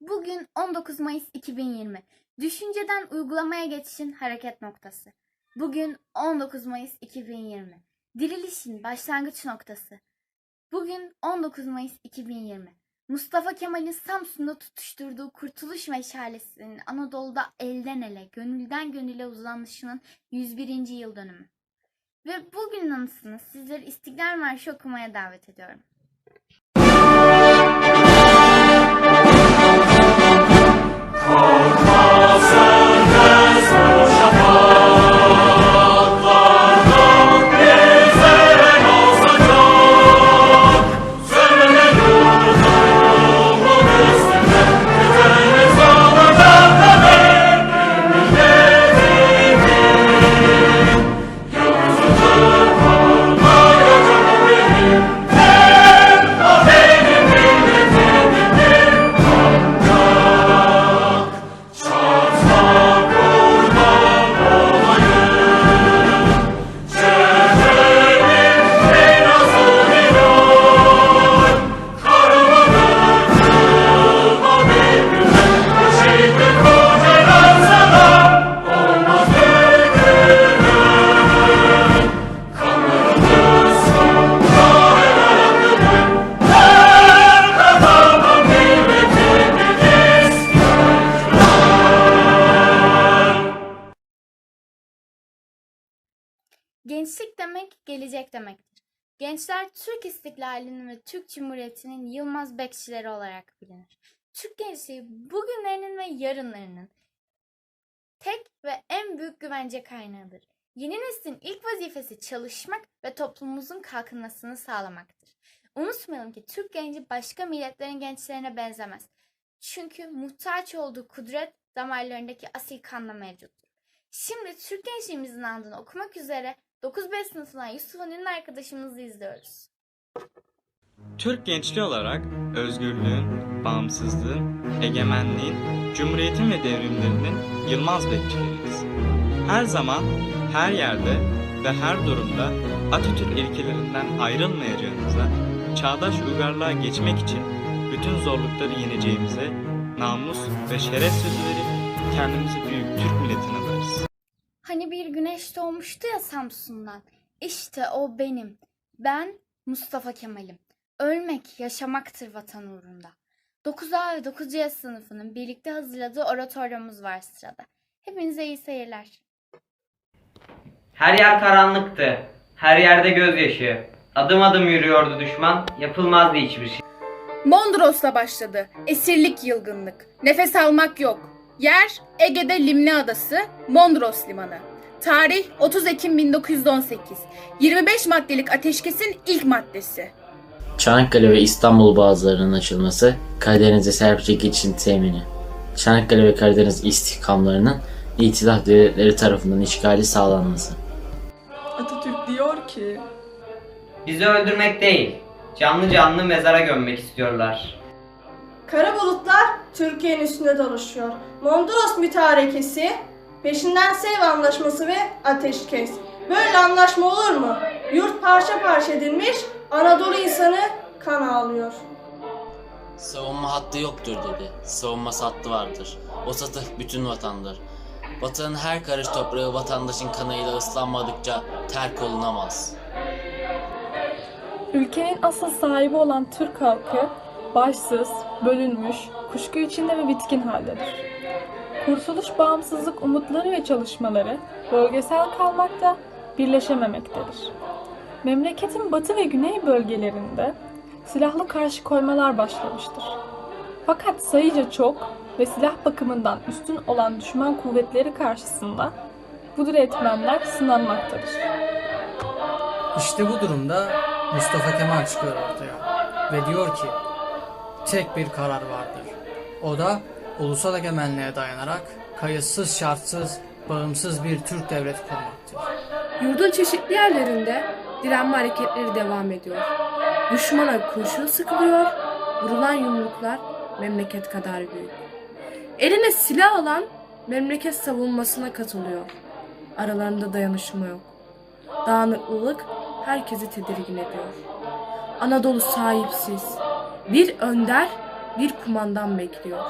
Bugün 19 Mayıs 2020. Düşünceden uygulamaya geçişin hareket noktası. Bugün 19 Mayıs 2020. Dirilişin başlangıç noktası. Bugün 19 Mayıs 2020. Mustafa Kemal'in Samsun'da tutuşturduğu kurtuluş meşalesinin Anadolu'da elden ele, gönülden gönüle uzanışının 101. yıl dönümü. Ve bugünün anısını sizleri İstiklal Marşı okumaya davet ediyorum. Oh. Gelecek demektir. Gençler Türk istiklalinin ve Türk Cumhuriyeti'nin yılmaz bekçileri olarak bilinir. Türk gençliği bugünlerinin ve yarınlarının tek ve en büyük güvence kaynağıdır. Yeni neslin ilk vazifesi çalışmak ve toplumumuzun kalkınmasını sağlamaktır. Unutmayalım ki Türk genci başka milletlerin gençlerine benzemez. Çünkü muhtaç olduğu kudret damarlarındaki asil kanla mevcuttur. Şimdi Türk gençliğimizin andını okumak üzere 9-5 sınıfından Yusuf Ünlü arkadaşımızı izliyoruz. Türk gençliği olarak özgürlüğün, bağımsızlığın, egemenliğin, cumhuriyetin ve devrimlerinin yılmaz bekçileriyiz. Her zaman, her yerde ve her durumda Atatürk ilkelerinden ayrılmayacağımıza, çağdaş uygarlığa geçmek için bütün zorlukları yeneceğimize, namus ve şeref sözü verip kendimizi büyük Türk milletine adarız. Hani bir güneş doğmuştu ya Samsun'dan. İşte o benim. Ben Mustafa Kemal'im. Ölmek yaşamaktır vatan uğrunda. 9A ve 9C sınıfının birlikte hazırladığı oratoryomuz var sırada. Hepinize iyi seyirler. Her yer karanlıktı. Her yerde gözyaşı. Adım adım yürüyordu düşman. Yapılmazdı hiçbir şey. Mondros'la başladı. Esirlik yılgınlık. Nefes almak yok. Yer Ege'de Limni Adası, Mondros Limanı. Tarih 30 Ekim 1918. 25 maddelik ateşkesin ilk maddesi. Çanakkale ve İstanbul boğazlarının açılması, Karadeniz'e serbestçe geçişin temini. Çanakkale ve Karadeniz istihkamlarının itilaf devletleri tarafından işgali sağlanması. Atatürk diyor ki Bizi öldürmek değil, canlı canlı mezara gömmek istiyorlar. Kara bulutlar Türkiye'nin üstünde dolaşıyor. Mondros mütarekesi, peşinden Seyv Anlaşması ve ateşkes. Böyle anlaşma olur mu? Yurt parça parça edilmiş, Anadolu insanı kan ağlıyor. Savunma hattı yoktur dedi. Savunma hattı vardır. O satı bütün vatandır. Vatanın her karış toprağı vatandaşın kanıyla ıslanmadıkça terk olunamaz. Ülkenin asıl sahibi olan Türk halkı başsız, bölünmüş, kuşku içinde ve bitkin haldedir. Kurtuluş bağımsızlık umutları ve çalışmaları bölgesel kalmakta, birleşememektedir. Memleketin batı ve güney bölgelerinde silahlı karşı koymalar başlamıştır. Fakat sayıca çok ve silah bakımından üstün olan düşman kuvvetleri karşısında bu diretmenler sınanmaktadır. İşte bu durumda Mustafa Kemal çıkıyor ortaya ve diyor ki tek bir karar vardır. O da ulusal egemenliğe dayanarak kayıtsız şartsız bağımsız bir Türk devleti kurmaktır. Yurdun çeşitli yerlerinde direnme hareketleri devam ediyor. Düşmana kurşun sıkılıyor, vurulan yumruklar memleket kadar büyük. Eline silah alan memleket savunmasına katılıyor. Aralarında dayanışma yok. Dağınıklılık herkesi tedirgin ediyor. Anadolu sahipsiz. Bir önder bir kumandan bekliyor.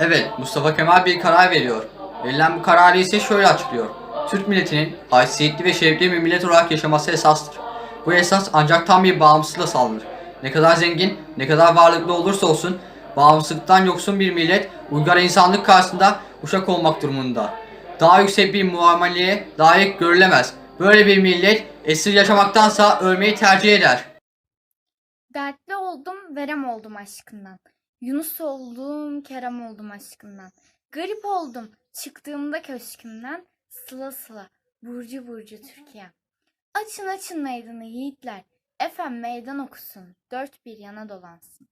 Evet, Mustafa Kemal bir karar veriyor. Verilen bu kararı ise şöyle açıklıyor. Türk milletinin haysiyetli ve şerefli bir millet olarak yaşaması esastır. Bu esas ancak tam bir bağımsızlıkla sağlanır. Ne kadar zengin, ne kadar varlıklı olursa olsun, bağımsızlıktan yoksun bir millet, uygar insanlık karşısında uşak olmak durumunda. Daha yüksek bir muameleye layık görülemez. Böyle bir millet, esir yaşamaktansa ölmeyi tercih eder. Dertli oldum, verem oldum aşkından. Yunus oldum, Kerem oldum aşkından. Garip oldum, çıktığımda köşkümden. Sıla sıla, burcu burcu Türkiye. Açın açın meydanı yiğitler. Efem meydan okusun, dört bir yana dolansın.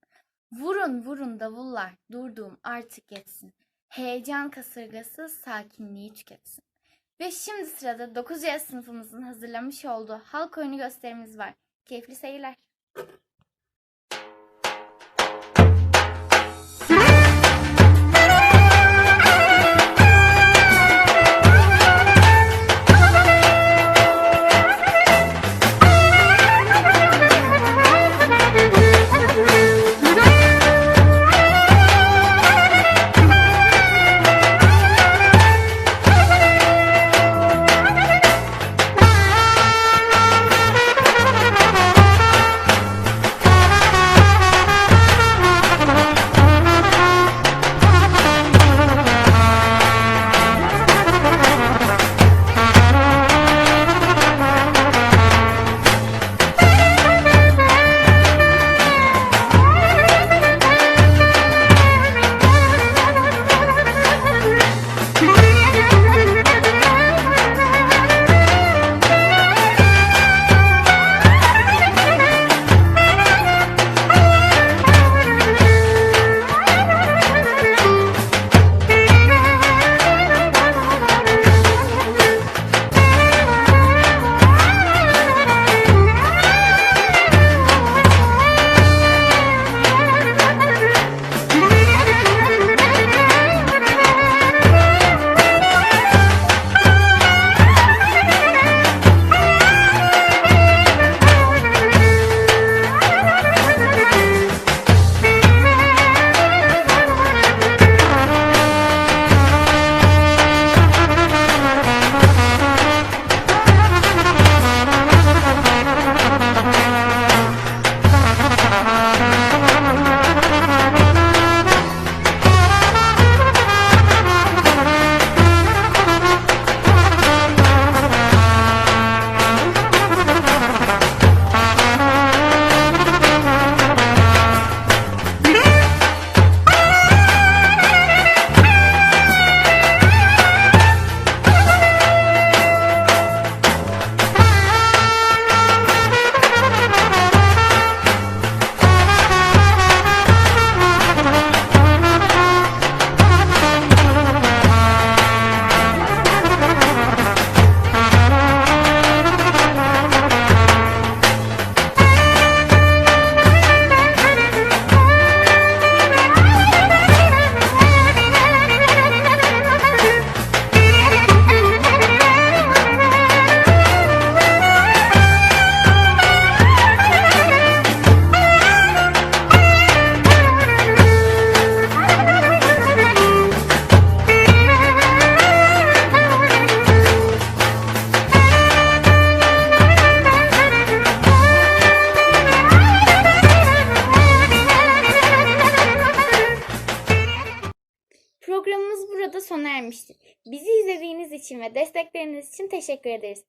Vurun vurun davullar, durduğum artık yetsin. Heyecan kasırgası sakinliği tüketsin. Ve şimdi sırada 9 yaş sınıfımızın hazırlamış olduğu halk oyunu gösterimiz var. Keyifli seyirler. İçin ve destekleriniz için teşekkür ederiz.